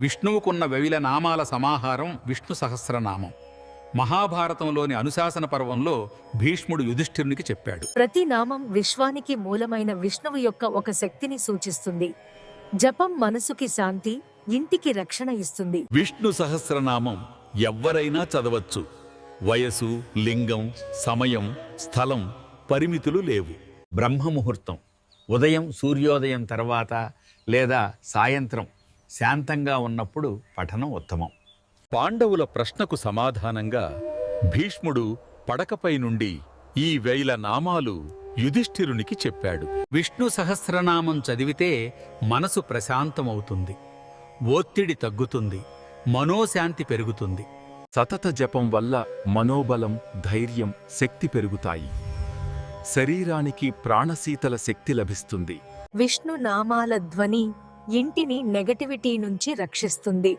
విష్ణువుకున్న వెవిల నామాల సమాహారం విష్ణు సహస్రనామం. మహాభారతంలోని అనుశాసన పర్వంలో భీష్ముడు యుధిష్ఠిరునికి చెప్పాడు. ప్రతి నామం విశ్వానికి మూలమైన విష్ణువు యొక్క ఒక శక్తిని సూచిస్తుంది. జపం మనసుకి శాంతి ఇంటికి రక్షణ ఇస్తుంది. విష్ణు సహస్రనామం ఎవ్వరైనా చదవచ్చు. వయసు లింగం సమయం స్థలం పరిమితులు లేవు. బ్రహ్మముహూర్తం. ఉదయం సూర్యోదయం తర్వాత లేదా సాయంత్రం శాంతంగా ఉన్నప్పుడు పఠనం ఉత్తమం. పాండవుల ప్రశ్నకు సమాధానంగా భీష్ముడు పడకపై నుండి ఈ వేల నామాలు యుధిష్ఠిరునికి చెప్పాడు. విష్ణు సహస్రనామం చదివితే మనసు ప్రశాంతమవుతుంది. ఒత్తిడి తగ్గుతుంది. మనోశాంతి పెరుగుతుంది. సతత జపం వల్ల మనోబలం ధైర్యం శక్తి పెరుగుతాయి. శరీరానికి ప్రాణశీతల శక్తి లభిస్తుంది. విష్ణు నామాల ధ్వని ఇంటిని నెగటివిటీ నుంచి రక్షిస్తుంది.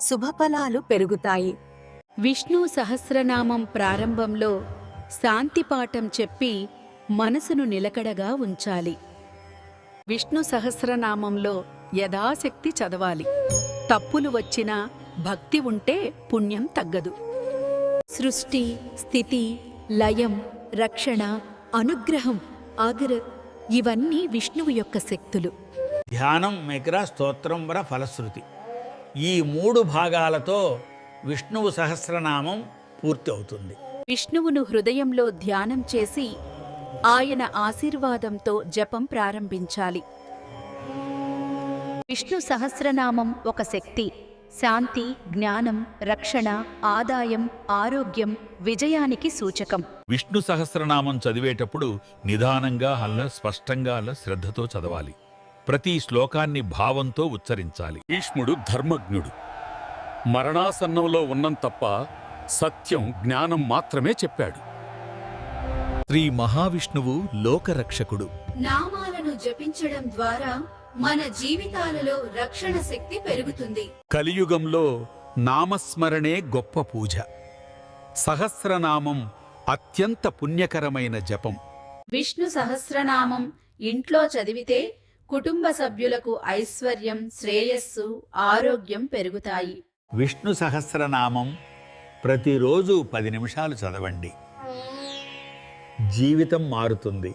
శుభఫలాలు పెరుగుతాయి. విష్ణు సహస్రనామం ప్రారంభంలో శాంతిపాఠం చెప్పి మనసును నిలకడగా ఉంచాలి. విష్ణు సహస్రనామంలో యథాశక్తి చదవాలి. తప్పులు వచ్చినా భక్తి ఉంటే పుణ్యం తగ్గదు. సృష్టి స్థితి లయం రక్షణ అనుగ్రహం ఆగర ఇవన్నీ విష్ణువు యొక్క శక్తులు. ధ్యానం మిగ్ర స్తోత్రం వర ఫలశ్రుతి. ఈ మూడు భాగాలతో విష్ణువు సహస్రనామం పూర్తి అవుతుంది. విష్ణువును హృదయంలో ధ్యానం చేసి ఆయన ఆశీర్వాదంతో జపం ప్రారంభించాలి. విష్ణు సహస్రనామం ఒక శక్తి శాంతి జ్ఞానం రక్షణ ఆదాయం ఆరోగ్యం విజయానికి సూచకం. విష్ణు సహస్రనామం చదివేటప్పుడు నిదానంగా అల్ల స్పష్టంగా అల్ల శ్రద్ధతో చదవాలి. ప్రతి శ్లోకాన్ని భావంతో ఉచ్చరించాలి. భీష్ముడు ధర్మజ్ఞుడు. మరణాసన్నంలో ఉన్నం తప్ప సత్యం జ్ఞానం మాత్రమే చెప్పాడు. శ్రీ మహావిష్ణువు లోకరక్షకుడు. నామాలను జపించడం ద్వారా మన జీవితాలలో రక్షణ శక్తి పెరుగుతుంది. కలియుగంలో నామస్మరణే గొప్ప పూజ. సహస్రనామం అత్యంత పుణ్యకరమైన జపం. విష్ణు సహస్రనామం ఇంట్లో చదివితే కుటుంబ సభ్యులకు ఐశ్వర్యం శ్రేయస్సు ఆరోగ్యం పెరుగుతాయి. విష్ణు సహస్రనామం ప్రతిరోజు పది నిమిషాలు చదవండి. జీవితం మారుతుంది.